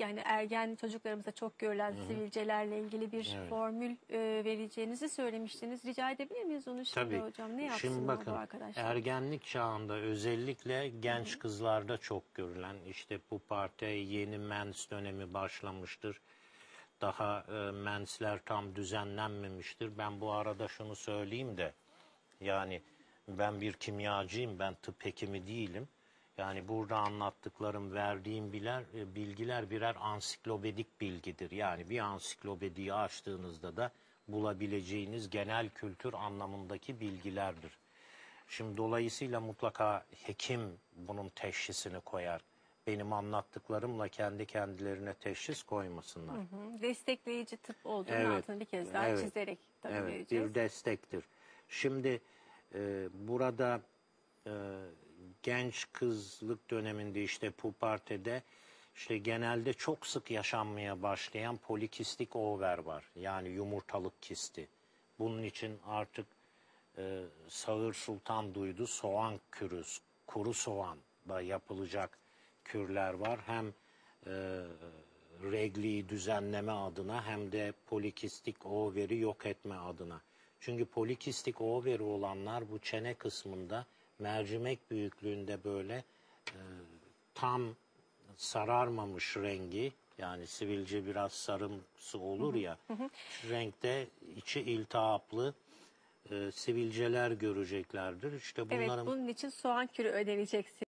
Yani ergen çocuklarımızda çok görülen sivilcelerle ilgili bir Evet. formül e, vereceğinizi söylemiştiniz. Rica edebilir miyiz onu şimdi Tabii. hocam? Ne Şimdi yapsınlar bakın bu arkadaşlar? ergenlik çağında özellikle genç kızlarda çok görülen işte bu parte yeni mens dönemi başlamıştır. Daha e, mensler tam düzenlenmemiştir. Ben bu arada şunu söyleyeyim de yani ben bir kimyacıyım ben tıp hekimi değilim. Yani burada anlattıklarım, verdiğim biler, e, bilgiler birer ansiklopedik bilgidir. Yani bir ansiklopediyi açtığınızda da bulabileceğiniz genel kültür anlamındaki bilgilerdir. Şimdi dolayısıyla mutlaka hekim bunun teşhisini koyar. Benim anlattıklarımla kendi kendilerine teşhis koymasınlar. Hı, Destekleyici tıp olduğunu Evet, altını bir kez daha evet, çizerek tabii evet, vereceğiz. bir destektir. Şimdi e, burada e, genç kızlık döneminde işte pubertede işte genelde çok sık yaşanmaya başlayan polikistik over var. Yani yumurtalık kisti. Bunun için artık e, Sağır Sultan duydu soğan kürüz, kuru soğan da yapılacak kürler var. Hem e, regliyi düzenleme adına hem de polikistik overi yok etme adına. Çünkü polikistik overi olanlar bu çene kısmında mercimek büyüklüğünde böyle e, tam sararmamış rengi yani sivilce biraz sarımsı olur ya renkte içi iltihaplı e, sivilceler göreceklerdir. İşte Evet bunların bunun için soğan kürü önereceksin.